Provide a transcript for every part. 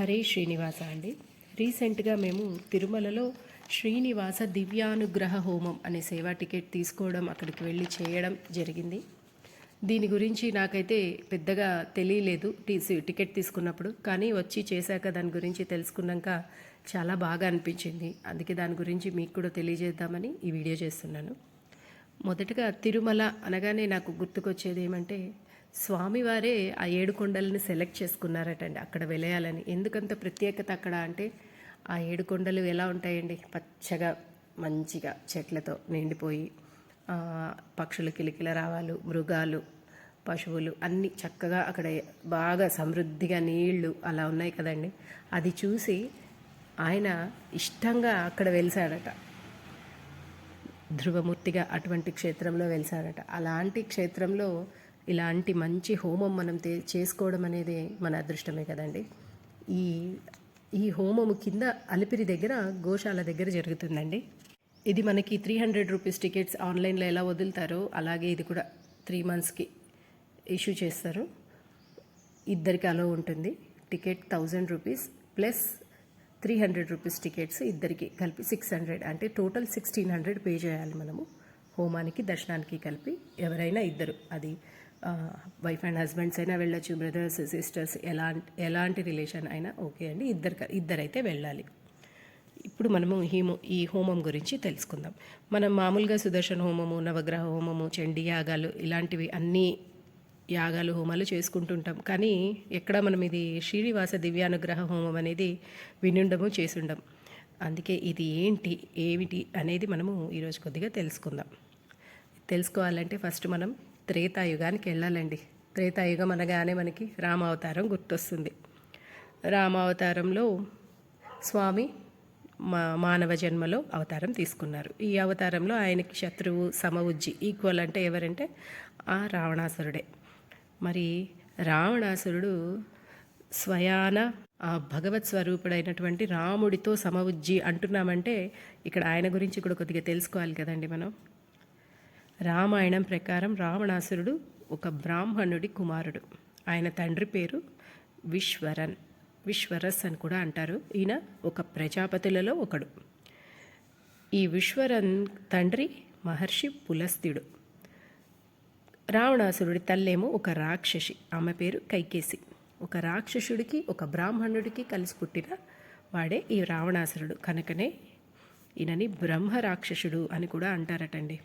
హరే శ్రీనివాస అండి. రీసెంట్గా మేము తిరుమలలో శ్రీనివాస దివ్యానుగ్రహ హోమం అనే సేవా టికెట్ తీసుకోవడం అక్కడికి వెళ్ళి చేయడం జరిగింది. దీని గురించి నాకైతే పెద్దగా తెలియలేదు టీసీ టికెట్ తీసుకున్నప్పుడు. కానీ వచ్చి చేశాక దాని గురించి తెలుసుకున్నాక చాలా బాగా అనిపించింది. అందుకే దాని గురించి మీకు కూడా తెలియజేద్దామని ఈ వీడియో చేస్తున్నాను. మొదటగా తిరుమల అనగానే నాకు గుర్తుకొచ్చేది ఏమంటే స్వామివారే ఆ ఏడు కొండలను సెలెక్ట్ చేసుకున్నారటండి అక్కడ వెలయాలని. ఎందుకంత ప్రత్యేకత అక్కడ అంటే ఆ ఏడు కొండలు ఎలా ఉంటాయండి? పచ్చగా మంచిగా చెట్లతో నిండిపోయి పక్షులు కిలికిల రావాలు మృగాలు పశువులు అన్నీ చక్కగా అక్కడ బాగా సమృద్ధిగా నీళ్ళు అలా ఉన్నాయి కదండి. అది చూసి ఆయన ఇష్టంగా అక్కడ వెలిసాడట. ధ్రువమూర్తిగా అటువంటి క్షేత్రంలో వెలిసాడట. అలాంటి క్షేత్రంలో ఇలాంటి మంచి హోమం మనం తే చేసుకోవడం అనేది మన అదృష్టమే కదండి. ఈ ఈ హోమము కింద అలిపిరి దగ్గర గోశాల దగ్గర జరుగుతుందండి. ఇది మనకి త్రీ హండ్రెడ్ రూపీస్ టికెట్స్ ఆన్లైన్లో ఎలా వదులుతారో అలాగే ఇది కూడా త్రీ మంత్స్కి ఇష్యూ చేస్తారు. ఇద్దరికి అలో ఉంటుంది. Ticket thousand rupees plus three hundred rupees tickets ఇద్దరికి కలిపి సిక్స్ హండ్రెడ్. అంటే టోటల్ సిక్స్టీన్ హండ్రెడ్ పే చేయాలి మనము. హోమానికి దర్శనానికి కలిపి ఎవరైనా ఇద్దరు. అది వైఫ్ అండ్ హస్బెండ్స్ అయినా వెళ్ళొచ్చు బ్రదర్స్ సిస్టర్స్ ఎలా ఎలాంటి రిలేషన్ అయినా ఓకే అండి. ఇద్దరు ఇద్దరైతే వెళ్ళాలి. ఇప్పుడు మనము హీమో ఈ హోమం గురించి తెలుసుకుందాం. మనం మామూలుగా సుదర్శన హోమము నవగ్రహ హోమము చండీ యాగాలు ఇలాంటివి అన్నీ యాగాలు హోమాలు చేసుకుంటుంటాం. కానీ ఎక్కడ మనం ఇది శ్రీనివాస దివ్యానుగ్రహ హోమం అనేది వినుండము చేసుండం అందుకే ఇది ఏంటి ఏమిటి అనేది మనము ఈరోజు కొద్దిగా తెలుసుకుందాం. తెలుసుకోవాలంటే ఫస్ట్ మనం త్రేతాయుగానికి వెళ్ళాలండి త్రేతాయుగం అనగానే మనకి రామావతారం గుర్తొస్తుంది. రామావతారంలో స్వామి మా మానవ జన్మలో అవతారం తీసుకున్నారు. ఈ అవతారంలో ఆయనకి శత్రువు సమవుజ్జి ఈక్వల్ అంటే ఎవరంటే ఆ రావణాసురుడే. మరి రావణాసురుడు స్వయాన ఆ భగవత్ స్వరూపుడైనటువంటి రాముడితో సమవుజ్జి అంటున్నామంటే ఇక్కడ ఆయన గురించి కూడా కొద్దిగా తెలుసుకోవాలి కదండి మనం. రామాయణం ప్రకారం రావణాసురుడు ఒక బ్రాహ్మణుడి కుమారుడు. ఆయన తండ్రి పేరు విశ్వరన్. విశ్వరస్ అని కూడా అంటారు. ఈయన ఒక ప్రజాపతులలో ఒకడు. ఈ విశ్వరన్ తండ్రి మహర్షి పులస్త్యుడు. రావణాసురుడి తల్లేమో ఒక రాక్షసి. ఆమె పేరు కైకేసి. ఒక రాక్షసుడికి ఒక బ్రాహ్మణుడికి కలిసి పుట్టిన వాడే ఈ రావణాసురుడు. కనుకనే ఈయనని బ్రహ్మ రాక్షసుడు అని కూడా అంటారటండి.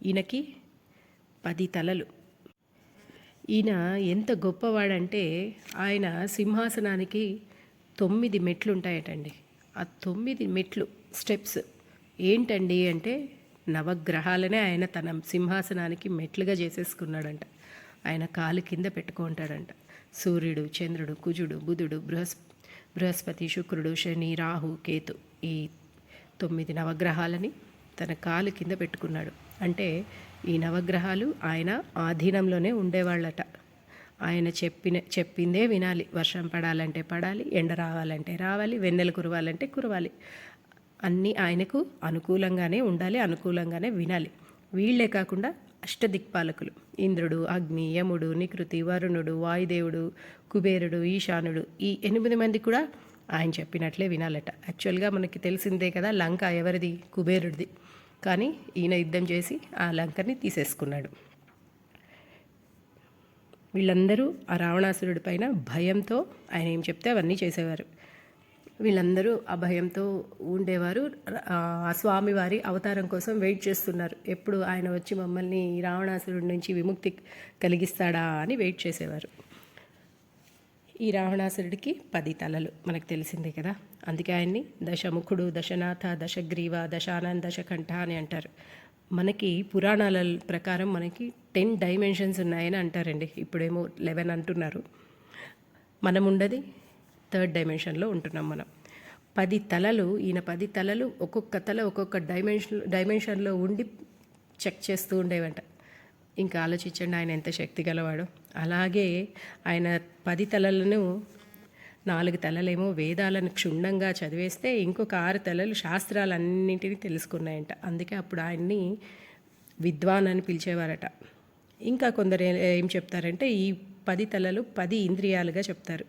ఈయనకి పది తలలు. ఈయన ఎంత గొప్పవాడంటే ఆయన సింహాసనానికి తొమ్మిది మెట్లు ఉంటాయటండి ఆ తొమ్మిది మెట్లు స్టెప్స్ ఏంటండి అంటే నవగ్రహాలనే ఆయన తన సింహాసనానికి మెట్లుగా చేసేసుకున్నాడంట. ఆయన కాలు కింద పెట్టుకుంటాడంట. సూర్యుడు చంద్రుడు కుజుడు బుధుడు బృహస్ బృహస్పతి శుక్రుడు శని రాహు కేతు ఈ తొమ్మిది నవగ్రహాలని తన కాలు కింద పెట్టుకున్నాడు. అంటే ఈ నవగ్రహాలు ఆయన ఆధీనంలోనే ఉండేవాళ్ళట. ఆయన చెప్పిన చెప్పిందే వినాలి. వర్షం పడాలంటే పడాలి ఎండ రావాలంటే రావాలి వెన్నెల కురవాలంటే కురవాలి. అన్నీ ఆయనకు అనుకూలంగానే ఉండాలి అనుకూలంగానే వినాలి. వీళ్ళే కాకుండా అష్టదిక్పాలకులు. ఇంద్రుడు అగ్ని యముడు నికృతి వరుణుడు వాయుదేవుడు కుబేరుడు ఈశానుడు ఈ ఎనిమిది మంది కూడా ఆయన చెప్పినట్లే వినాలట. యాక్చువల్గా మనకి తెలిసిందే కదా లంక ఎవరిది? కుబేరుడిది. కానీ ఈయన యుద్ధం చేసి ఆ లంకని తీసేసుకున్నాడు. వీళ్ళందరూ ఆ రావణాసురుడి పైన భయంతో ఆయన ఏం చెప్తే అవన్నీ చేసేవారు. వీళ్ళందరూ ఆ భయంతో ఉండేవారు. ఆ స్వామివారి అవతారం కోసం వెయిట్ చేస్తున్నారు. ఎప్పుడు ఆయన వచ్చి మమ్మల్ని రావణాసురుడి నుంచి విముక్తి కలిగిస్తాడా అని వెయిట్ చేసేవారు. ఈ రావణాసురుడికి పది తలలు. మనకు తెలిసిందే కదా. అందుకే ఆయన్ని దశముఖుడు దశనాథ దశగ్రీవ దశానంద దశకంఠ అని అంటారు. మనకి పురాణాల ప్రకారం మనకి టెన్ డైమెన్షన్స్ ఉన్నాయని అంటారండి. ఇప్పుడేమో లెవెన్ అంటున్నారు. మనం ఉండది థర్డ్ డైమెన్షన్లో ఉంటున్నాం మనం. పది తలలు ఈయన పది తలలు ఒక్కొక్క తల ఒక్కొక్క డైమెన్షన్ డైమెన్షన్లో ఉండి చెక్ చేస్తూ ఉండేవంట. ఇంకా ఆలోచించండి ఆయన ఎంత శక్తి గలవాడో. అలాగే ఆయన పది తలలను నాలుగు తలలేమో వేదాలను క్షుణ్ణంగా చదివేస్తే ఇంకొక ఆరు తలలు శాస్త్రాలన్నింటినీ తెలుసుకున్నాయంట. అందుకే అప్పుడు ఆయన్ని విద్వాన్ అని పిలిచేవారట. ఇంకా కొందరు ఏం చెప్తారంటే ఈ పది తలలు పది ఇంద్రియాలుగా చెప్తారు.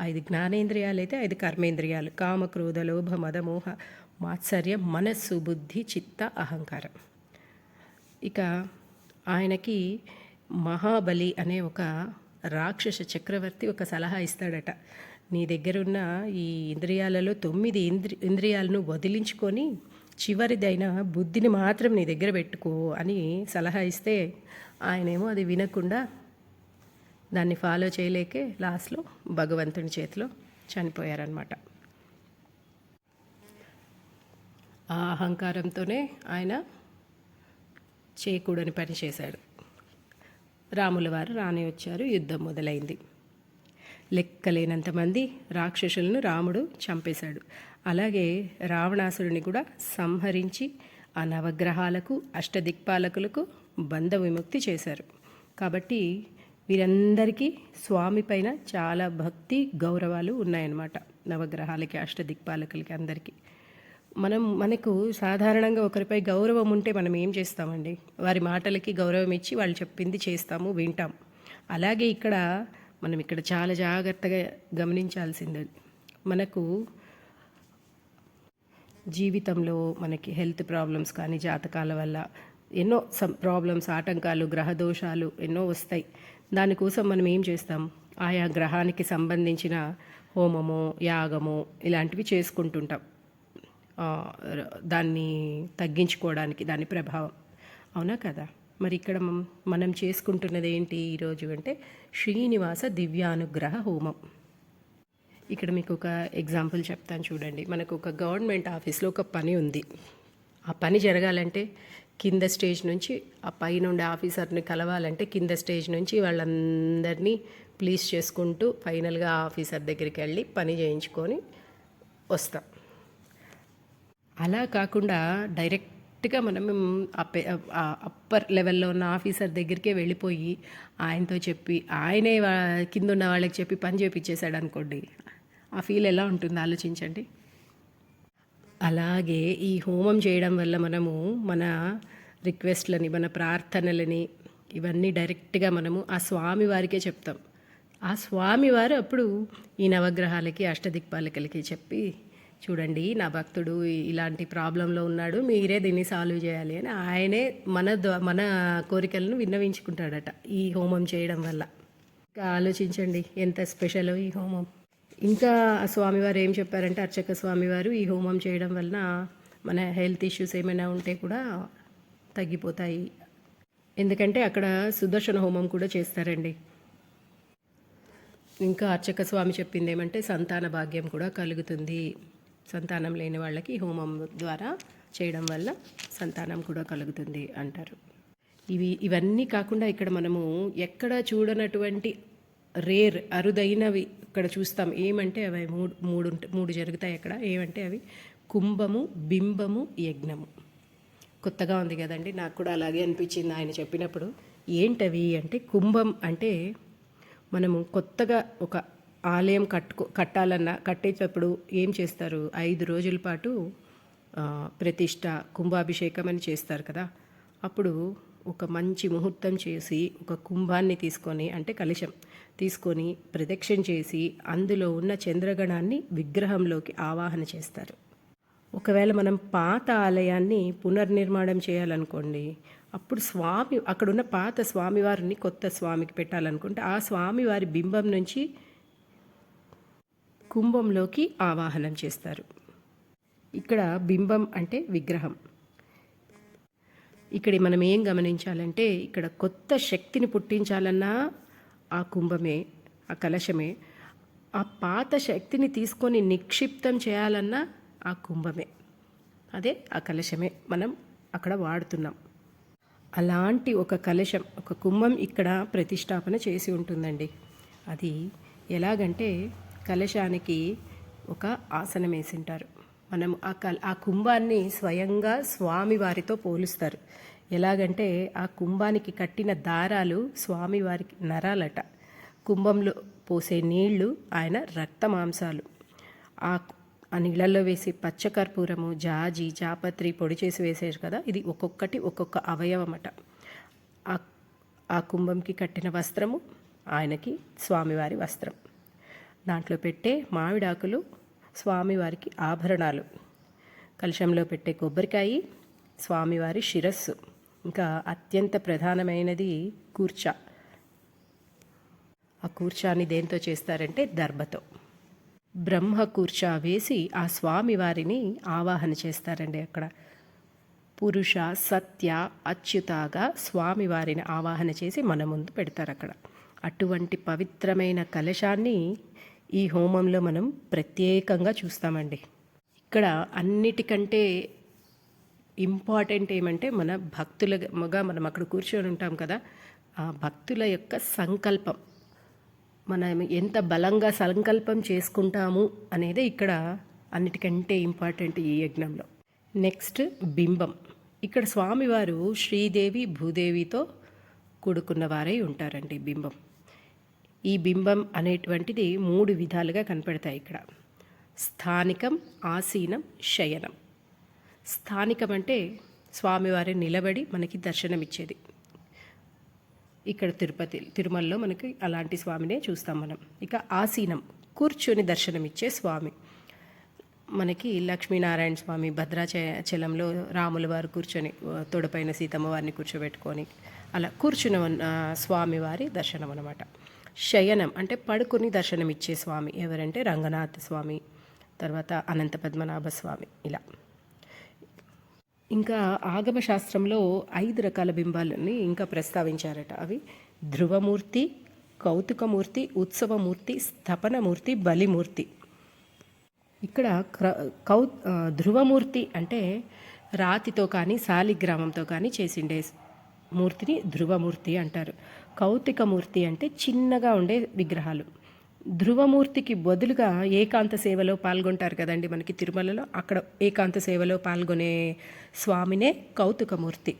ఐదు జ్ఞానేంద్రియాలు అయితే ఐదు కర్మేంద్రియాలు. కామ క్రోధ లోభ మదమోహ మాత్సర్య మనస్సు బుద్ధి చిత్త అహంకారం. ఇక ఆయనకి మహాబలి అనే ఒక రాక్షస చక్రవర్తి ఒక సలహా ఇస్తాడట. నీ దగ్గరున్న ఈ ఇంద్రియాలలో తొమ్మిది ఇంద్రి ఇంద్రియాలను వదిలించుకొని చివరిదైన బుద్ధిని మాత్రం నీ దగ్గర పెట్టుకో అని సలహా ఇస్తే ఆయనేమో అది వినకుండా దాన్ని ఫాలో చేయలేకే లాస్ట్లో భగవంతుని చేతిలో చనిపోయారనమాట ఆ అహంకారంతోనే ఆయన చేయకూడని పని చేశాడు. రాముల వారు రాని వచ్చారు యుద్ధం మొదలైంది. లెక్కలేనంత మంది రాక్షసులను రాముడు చంపేశాడు. అలాగే రావణాసురుని కూడా సంహరించి ఆ నవగ్రహాలకు అష్టదిక్పాలకులకు బంధ విముక్తి చేశారు. కాబట్టి వీరందరికీ స్వామి పైన చాలా భక్తి గౌరవాలు ఉన్నాయన్నమాట. నవగ్రహాలకి అష్టదిక్పాలకులకి అందరికీ. మనం మనకు సాధారణంగా ఒకరిపై గౌరవం ఉంటే మనం ఏం చేస్తామండి? వారి మాటలకి గౌరవం ఇచ్చి వాళ్ళు చెప్పింది చేస్తాము వింటాం. అలాగే ఇక్కడ మనం ఇక్కడ చాలా జాగ్రత్తగా గమనించాల్సింది మనకు జీవితంలో మనకి హెల్త్ ప్రాబ్లమ్స్ కానీ జాతకాల వల్ల ఎన్నో సమ్ ప్రాబ్లమ్స్ ఆటంకాలు గ్రహదోషాలు ఎన్నో వస్తాయి. దానికోసం మనం ఏం చేస్తాం? ఆయా గ్రహానికి సంబంధించిన హోమము యాగము ఇలాంటివి చేసుకుంటుంటాం. దాన్ని తగ్గించుకోవడానికి దాని ప్రభావం. అవునా కదా? మరి ఇక్కడ మనం చేసుకుంటున్నది ఏంటి ఈరోజు అంటే శ్రీనివాస దివ్యానుగ్రహ హోమం. ఇక్కడ మీకు ఒక ఎగ్జాంపుల్ చెప్తాను చూడండి. మనకు ఒక గవర్నమెంట్ ఆఫీస్లో ఒక పని ఉంది. ఆ పని జరగాలంటే కింద స్టేజ్ నుంచి ఆ పైన ఉండే ఆఫీసర్ని కలవాలంటే కింద స్టేజ్ నుంచి వాళ్ళందరినీ ప్లీజ్ చేసుకుంటూ ఫైనల్గా ఆఫీసర్ దగ్గరికి వెళ్ళి పని చేయించుకొని వస్తాం. అలా కాకుండా డైరెక్ట్గా మనం అప్పర్ లెవెల్లో ఉన్న ఆఫీసర్ దగ్గరికే వెళ్ళిపోయి ఆయనతో చెప్పి ఆయనే వా- కింద ఉన్న వాళ్ళకి చెప్పి పని చేపించేశాడు అనుకోండి ఆ ఫీల్ ఎలా ఉంటుంది? ఆలోచించండి. అలాగే ఈ హోమం చేయడం వల్ల మనము మన రిక్వెస్ట్లని మన ప్రార్థనలని ఇవన్నీ డైరెక్ట్గా మనము ఆ స్వామి వారికే చెప్తాం. ఆ స్వామివారు అప్పుడు ఈ నవగ్రహాలకి అష్టదిక్పాలకలకి చెప్పి చూడండి నా భక్తుడు ఇలాంటి ప్రాబ్లంలో ఉన్నాడు మీరే దీన్ని సాల్వ్ చేయాలి అని ఆయనే మన మన కోరికలను విన్నవించుకుంటాడట ఈ హోమం చేయడం వల్ల. ఇంకా ఆలోచించండి ఎంత స్పెషల్ ఈ హోమం. ఇంకా స్వామివారు ఏం చెప్పారంటే అర్చక స్వామివారు ఈ హోమం చేయడం వలన మన హెల్త్ ఇష్యూస్ ఏమైనా ఉంటే కూడా తగ్గిపోతాయి. ఎందుకంటే అక్కడ సుదర్శన హోమం కూడా చేస్తారండి. ఇంకా అర్చక స్వామి చెప్పింది ఏమంటే సంతాన భాగ్యం కూడా కలుగుతుంది. సంతానం లేని వాళ్ళకి హోమం ద్వారా చేయడం వల్ల సంతానం కూడా కలుగుతుంది అంటారు. ఇవి ఇవన్నీ కాకుండా ఇక్కడ మనము ఎక్కడ చూడనటువంటి రేర్ అరుదైనవి ఇక్కడ చూస్తాం. ఏమంటే అవి మూడు మూడు మూడు జరుగుతాయి అక్కడ. ఏమంటే అవి కుంభము బింబము యజ్ఞము. కొత్తగా ఉంది కదండి. నాకు కూడా అలాగే అనిపించింది ఆయన చెప్పినప్పుడు. ఏంటవి అంటే కుంభం అంటే మనము కొత్తగా ఒక ఆలయం కట్టుకో కట్టాలన్నా కట్టేటప్పుడు ఏం చేస్తారు? ఐదు రోజుల పాటు ప్రతిష్ట కుంభాభిషేకం అని చేస్తారు కదా. అప్పుడు ఒక మంచి ముహూర్తం చేసి ఒక కుంభాన్ని తీసుకొని అంటే కలశం తీసుకొని ప్రదక్షిణ చేసి అందులో ఉన్న చంద్రగణాన్ని విగ్రహంలోకి ఆవాహన చేస్తారు. ఒకవేళ మనం పాత ఆలయాన్ని పునర్నిర్మాణం చేయాలనుకోండి అప్పుడు స్వామి అక్కడున్న పాత స్వామివారిని కొత్త స్వామికి పెట్టాలనుకుంటే ఆ స్వామివారి బింబం నుంచి కుంభంలోకి ఆవాహనం చేస్తారు. ఇక్కడ బింబం అంటే విగ్రహం. ఇక్కడ మనం ఏం గమనించాలంటే ఇక్కడ కొత్త శక్తిని పుట్టించాలన్నా ఆ కుంభమే ఆ కలశమే ఆ పాత శక్తిని తీసుకొని నిక్షిప్తం చేయాలన్నా ఆ కుంభమే. అదే ఆ కలశమే మనం అక్కడ వాడుతున్నాం. అలాంటి ఒక కలశం ఒక కుంభం ఇక్కడ ప్రతిష్టాపన చేసి ఉంటుందండి. అది ఎలాగంటే కలశానికి ఒక ఆసనం వేసింటారు. మనం ఆ కల్ ఆ కుంభాన్ని స్వయంగా స్వామివారితో పోలుస్తారు. ఎలాగంటే ఆ కుంభానికి కట్టిన దారాలు స్వామివారికి నరాలట. కుంభంలో పోసే నీళ్ళు ఆయన రక్త మాంసాలు. ఆ ఆ నీళ్ళల్లో వేసి పచ్చకర్పూరము జాజి జాపత్రి పొడి చేసి వేసేది కదా ఇది ఒక్కొక్కటి ఒక్కొక్క అవయవమట. అట ఆ కుంభంకి కట్టిన వస్త్రము ఆయనకి స్వామివారి వస్త్రం. దాంట్లో పెట్టే మామిడాకులు స్వామివారికి ఆభరణాలు. కలశంలో పెట్టే కొబ్బరికాయ స్వామివారి శిరస్సు. ఇంకా అత్యంత ప్రధానమైనది కూర్చ. ఆ కూర్చాని దేంతో చేస్తారంటే దర్భతో. బ్రహ్మ కూర్చ వేసి ఆ స్వామివారిని ఆవాహన చేస్తారండి అక్కడ. పురుష సత్య అచ్యుతాగా స్వామివారిని ఆవాహన చేసి మన ముందు పెడతారు అక్కడ అటువంటి పవిత్రమైన కలశాన్ని ఈ హోమంలో మనం ప్రత్యేకంగా చూస్తామండి. ఇక్కడ అన్నిటికంటే ఇంపార్టెంట్ ఏమంటే మన భక్తులుగా మనం అక్కడ కూర్చొని ఉంటాం కదా ఆ భక్తుల యొక్క సంకల్పం. మనం ఎంత బలంగా సంకల్పం చేసుకుంటాము అనేది ఇక్కడ అన్నిటికంటే ఇంపార్టెంట్ ఈ యజ్ఞంలో. నెక్స్ట్ బింబం. ఇక్కడ స్వామివారు శ్రీదేవి భూదేవితో కూడుకున్న వారై ఉంటారండి బింబం. ఈ బింబం అనేటువంటిది మూడు విధాలుగా కనపడతాయి ఇక్కడ. స్థానికం ఆసీనం శయనం. స్థానికం అంటే స్వామివారి నిలబడి మనకి దర్శనమిచ్చేది. ఇక్కడ తిరుపతి తిరుమలలో మనకి అలాంటి స్వామినే చూస్తాం మనం. ఇక ఆసీనం కూర్చొని దర్శనమిచ్చే స్వామి. మనకి లక్ష్మీనారాయణ స్వామి భద్రాచలంలో రాముల వారు కూర్చొని తొడపైన సీతమ్మ వారిని కూర్చోబెట్టుకొని అలా కూర్చున్న స్వామివారి దర్శనం అనమాట శయనం అంటే పడుకుని దర్శనం ఇచ్చే స్వామి. ఎవరంటే రంగనాథ స్వామి తర్వాత అనంత పద్మనాభ స్వామి ఇలా. ఇంకా ఆగమ శాస్త్రంలో ఐదు రకాల బింబాలని ఇంకా ప్రస్తావించారట అవి. ధ్రువమూర్తి కౌతుకమూర్తి ఉత్సవమూర్తి స్థపనమూర్తి బలిమూర్తి. ఇక్కడ క్ర కౌ ధ్రువమూర్తి అంటే రాతితో కానీ శాలిగ్రామంతో కానీ చేసిండే మూర్తిని ధ్రువమూర్తి అంటారు. కౌతికమూర్తి అంటే చిన్నగా ఉండే విగ్రహాలు. ధ్రువమూర్తికి బదులుగా ఏకాంత సేవలో పాల్గొంటారు కదండి మనకి తిరుమలలో. అక్కడ ఏకాంత సేవలో పాల్గొనే స్వామినే కౌతుకమూర్తి.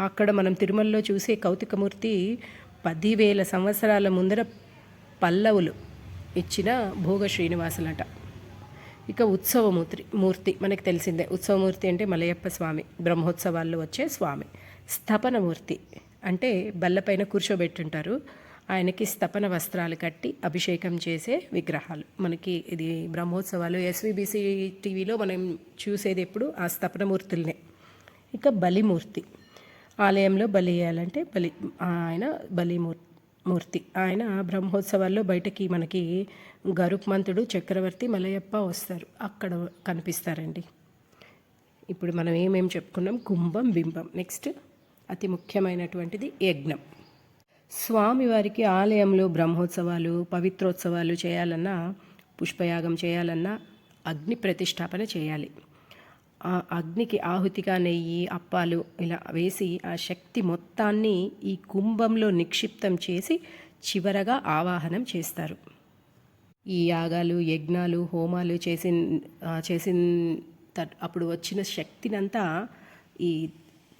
అక్కడ మనం తిరుమలలో చూసే కౌతుకమూర్తి పదివేల సంవత్సరాల ముందర పల్లవులు ఇచ్చిన భోగ శ్రీనివాసులట. ఇక ఉత్సవమూర్తి మూర్తి మనకు తెలిసిందే. ఉత్సవమూర్తి అంటే మలయప్ప స్వామి. బ్రహ్మోత్సవాల్లో వచ్చే స్వామి. స్థపనమూర్తి. అంటే బల్లపైన కూర్చోబెట్టుంటారు. ఆయనకి స్థపన వస్త్రాలు కట్టి అభిషేకం చేసే విగ్రహాలు. మనకి ఇది బ్రహ్మోత్సవాలు ఎస్విబిసి టీవీలో మనం చూసేది ఎప్పుడు ఆ స్థపనమూర్తులనే. ఇక బలిమూర్తి. ఆలయంలో బలి వేయాలంటే బలి ఆయన బలిమూర్తి మూర్తి. ఆయన బ్రహ్మోత్సవాల్లో బయటకి మనకి గరుక్మంతుడు చక్రవర్తి మలయప్ప వస్తారు. అక్కడ కనిపిస్తారండి. ఇప్పుడు మనం ఏమేమి చెప్పుకున్నాం? కుంభం బింబం. నెక్స్ట్. అతి ముఖ్యమైనటువంటిది యజ్ఞం. స్వామివారికి ఆలయంలో బ్రహ్మోత్సవాలు పవిత్రోత్సవాలు చేయాలన్నా పుష్పయాగం చేయాలన్నా అగ్ని ప్రతిష్టాపన చేయాలి. ఆ అగ్నికి ఆహుతిగా నెయ్యి అప్పాలు ఇలా వేసి ఆ శక్తి మొత్తాన్ని ఈ కుంభంలో నిక్షిప్తం చేసి చివరగా ఆవాహనం చేస్తారు. ఈ యాగాలు యజ్ఞాలు హోమాలు చేసిన చేసిన తట్- అప్పుడు వచ్చిన శక్తినంతా ఈ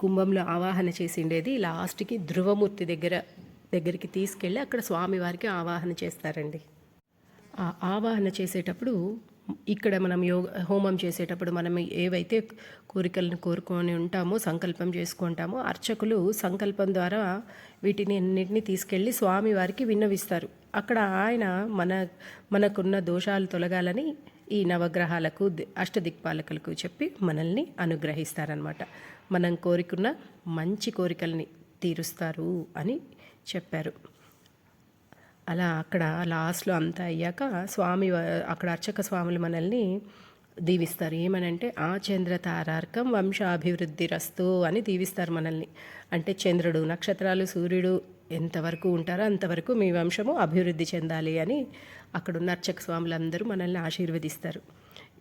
కుంభంలో ఆవాహన చేసిండేది లాస్ట్కి ధ్రువమూర్తి దగ్గర దగ్గరికి తీసుకెళ్ళి అక్కడ స్వామివారికి ఆవాహన చేస్తారండి. ఆ ఆవాహన చేసేటప్పుడు ఇక్కడ మనం యోగ హోమం చేసేటప్పుడు మనం ఏవైతే కోరికలను కోరుకొని ఉంటామో సంకల్పం చేసుకుంటామో అర్చకులు సంకల్పం ద్వారా వీటిని అన్నింటినీ తీసుకెళ్ళి స్వామివారికి విన్నవిస్తారు. అక్కడ ఆయన మన మనకున్న దోషాలు తొలగాలని ఈ నవగ్రహాలకు ది- అష్టదిక్పాలకులకు చెప్పి మనల్ని అనుగ్రహిస్తారనమాట మనం కోరుకున్న మంచి కోరికల్ని తీరుస్తారు అని చెప్పారు. అలా అక్కడ లాస్ట్లో అంతా అయ్యాక స్వామి అక్కడ అర్చక స్వాములు మనల్ని దీవిస్తారు. ఏమనంటే ఆ చంద్ర తారార్కం వంశాభివృద్ధి రస్తు అని దీవిస్తారు మనల్ని. అంటే చంద్రుడు నక్షత్రాలు సూర్యుడు ఎంతవరకు ఉంటారో అంతవరకు మీ వంశము అభివృద్ధి చెందాలి అని అక్కడున్న అర్చక స్వాములందరూ మనల్ని ఆశీర్వదిస్తారు.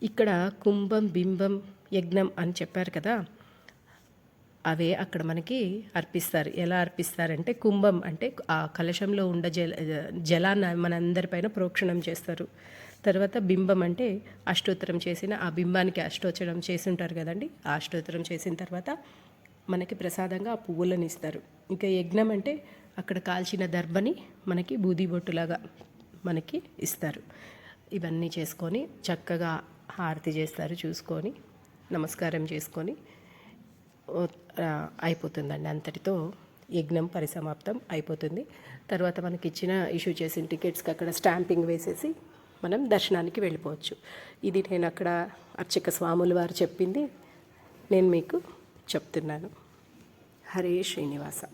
ఇక్కడ కుంభం బింబం యజ్ఞం అని చెప్పారు కదా అవే అక్కడ మనకి అర్పిస్తారు. ఎలా అర్పిస్తారంటే కుంభం అంటే ఆ కలశంలో ఉండ జల జలాన్ని మనందరిపైన ప్రోక్షణం చేస్తారు. తర్వాత బింబం అంటే అష్టోత్తరం చేసిన ఆ బింబానికి అష్టోత్తరం చేసి ఉంటారు కదండి. ఆ అష్టోత్తరం చేసిన తర్వాత మనకి ప్రసాదంగా ఆ పువ్వులను ఇస్తారు. ఇంకా యజ్ఞం అంటే అక్కడ కాల్చిన దర్భని మనకి బూది బొట్టులాగా మనకి ఇస్తారు. ఇవన్నీ చేసుకొని చక్కగా హారతి చేస్తారు చూసుకొని నమస్కారం చేసుకొని ఓ- అయిపోతుందండి అంతటితో యజ్ఞం పరిసమాప్తం అయిపోతుంది. తర్వాత మనకి ఇచ్చిన ఇష్యూ చేసిన టికెట్స్కి అక్కడ స్టాంపింగ్ వేసేసి మనం దర్శనానికి వెళ్ళిపోవచ్చు. ఇది నేను అక్కడ అర్చక స్వాముల వారు చెప్పింది. నేను మీకు చెప్తున్నాను. హరే శ్రీనివాస.